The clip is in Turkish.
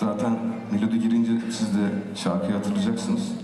Zaten melodi girince siz de şarkıyı hatırlayacaksınız.